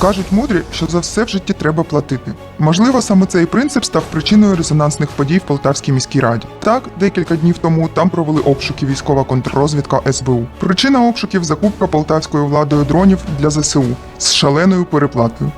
Кажуть мудрі, що за все в житті треба платити. Можливо, саме цей принцип став причиною резонансних подій в Полтавській міській раді. Так, декілька днів тому там провели обшуки військова контррозвідка СБУ. Причина обшуків закупка полтавською владою дронів для ЗСУ з шаленою переплатою.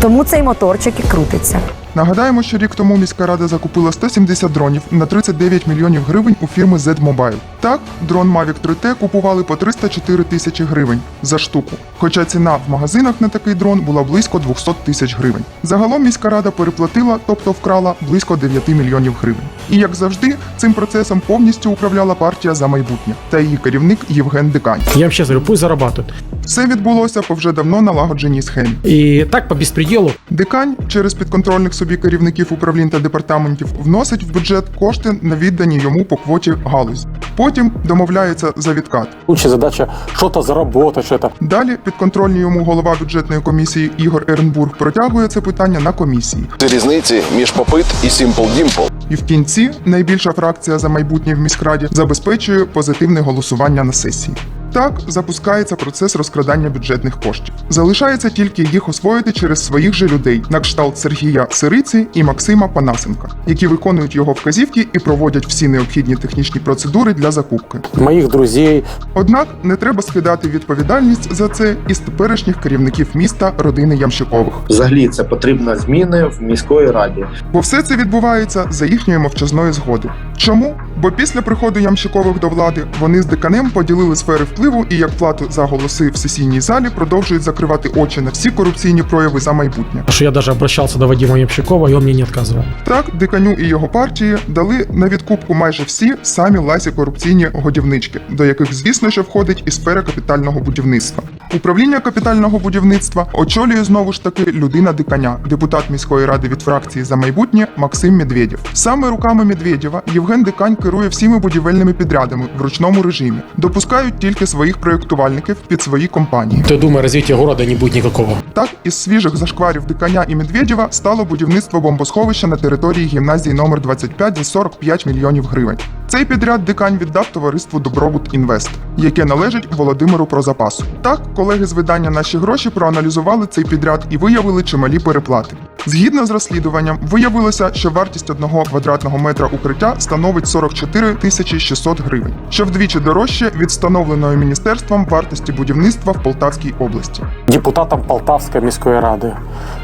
Тому цей моторчик і крутиться. Нагадаємо, що рік тому міська рада закупила 170 дронів на 39 мільйонів гривень у фірми Z-Mobile. Так, дрон Mavic 3T купували по 304 тисячі гривень за штуку. Хоча ціна в магазинах на такий дрон була близько 200 тисяч гривень. Загалом міська рада переплатила, тобто вкрала близько 9 мільйонів гривень. І як завжди, цим процесом повністю управляла партія за майбутнє та її керівник Євген Дикань. Я вам сейчас говорю, пусть зарабатывают. Все відбулося по вже давно налагодженій схемі. И так по беспределу. Дикань через підконтрольних собі керівників управлінь та департаментів вносить в бюджет кошти на віддані йому по квоті галузь. Потім домовляється за відкат. Лучше задача що то за робота, що то. Далі підконтрольний йому голова бюджетної комісії Ігор Ернбург протягує це питання на комісії. різниці між попит і Simple Dimple. І в кінці найбільша фракція за майбутнє в міськраді забезпечує позитивне голосування на сесії. Так запускається процес розкрадання бюджетних коштів. Залишається тільки їх освоїти через своїх же людей, на кшталт Сергія Сириці і Максима Панасенка, які виконують його вказівки і проводять всі необхідні технічні процедури для закупки. Моих друзей. Однак не треба скидати відповідальність за це із теперішніх керівників міста родини Ямщикових. Взагалі це потрібно зміни в міської раді. Бо все це відбувається за їхньої мовчазної згоди. Чому? Бо після приходу Ямщикових до влади вони з деканем поділили сфери впливу і як плату за голоси в сесійній залі продовжують закривати очі на всі корупційні прояви за майбутнє. Что я даже обращался до Вадима Ямщикова, и он мне не отказывал. Так, диканю і його партії дали на відкупку майже всі самі ласі корупційні годівнички, до яких, звісно, що входить і сфера капітального будівництва. Управління капітального будівництва очолює знову ж таки людина диканя, депутат міської ради від фракції за майбутнє Максим Медведєв. Саме руками Медведєва Євген Дикань керує всіми будівельними підрядами в ручному режимі. Допускають тільки своїх проєктувальників під свої компанії. То думаю, развития города не будет никакого. Так, із свіжих зашкварів Диканя і Медведєва стало будівництво бомбосховища на території гімназії номер 25 за 45 мільйонів гривень. Цей підряд Дикань віддав товариству Добробут Інвест, яке належить Володимиру Прозапасу. Так, колеги з видання наші гроші проаналізували цей підряд і виявили чималі переплати. Згідно з розслідуванням, виявилося, що вартість одного квадратного метра укриття становить 44 тисячі 600 гривень, що вдвічі дорожче від встановленої міністерством вартості будівництва в Полтавській області. Депутатам Полтавской міської ради.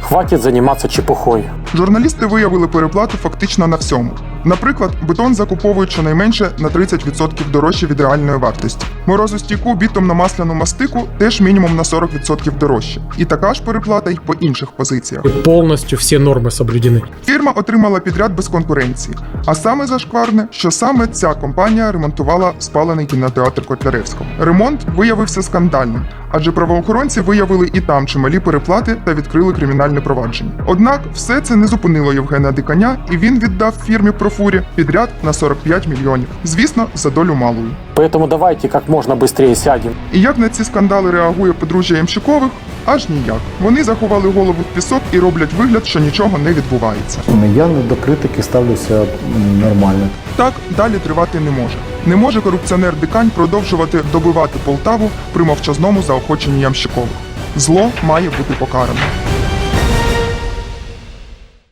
Хватит заниматься чепухой. Журналісти виявили переплату фактично на всьому. Наприклад, бетон закуповують щонайменше на 30% дорожче від реальної вартості. Морозостійку бітумно-масляну мастику теж мінімум на 40% дорожче. І така ж переплата й по інших позиціях. И полностью все нормы соблюдены. Фірма отримала підряд без конкуренції. А саме зашкварне, що саме ця компанія ремонтувала спалений кінотеатр Котляревського. Ремонт виявився скандальним, адже правоохоронці виявили і там чималі переплати та відкрили кримінальне провадження. Однак все це не зупинило Євгена Диканя, і він віддав фірмі Профурі підряд на 45 мільйонів. Звісно, за долю малою. Поэтому давайте как можно быстрее сядем. І як на ці скандали реагує подружжя Ямщикових? Аж ніяк. Вони заховали голову в пісок і роблять вигляд, що нічого не відбувається. Я до критики ставлюся м, нормально. Так далі тривати не може. Не може корупціонер Дикань продовжувати добивати Полтаву при мовчазному заохоченні Ямщикових. Зло має бути покаране.